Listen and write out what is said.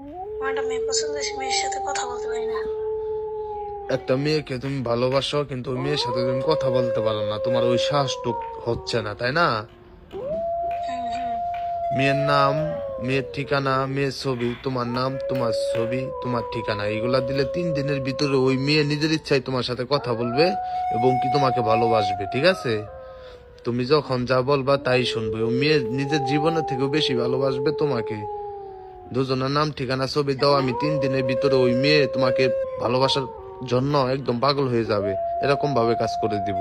একটা মেয়ে পছন্দ মেয়ের সাথে কথা বলতে পারি না। একটা মেয়েকে তুমি ভালোবাসো কিন্তু ওই মেয়ের সাথে তুমি কথা বলতে পারো না। তোমার ওই সাহসটুক হচ্ছে না তাই না? মেয়ের নাম মেয়ের ঠিকানা মেয়ের ছবি তোমার নাম তোমার ছবি তোমার ঠিকানা এগুলা দিলে তিন দিনের ভিতরে ওই মেয়ে নিজের ইচ্ছায় তোমার সাথে কথা বলবে এবং কি তোমাকে ভালোবাসবে ঠিক আছে? তুমি যখন যা বলবা তাই শুনবে। ওই মেয়ে নিজের জীবনের থেকেও বেশি ভালোবাসবে তোমাকে। দুজনের নাম, ঠিকানা, ছবি দাও, আমি তিন দিনের ভিতরে ওই মেয়ে তোমাকে ভালোবাসার জন্য একদম পাগল হয়ে যাবে। এরকম ভাবে কাজ করে দিব।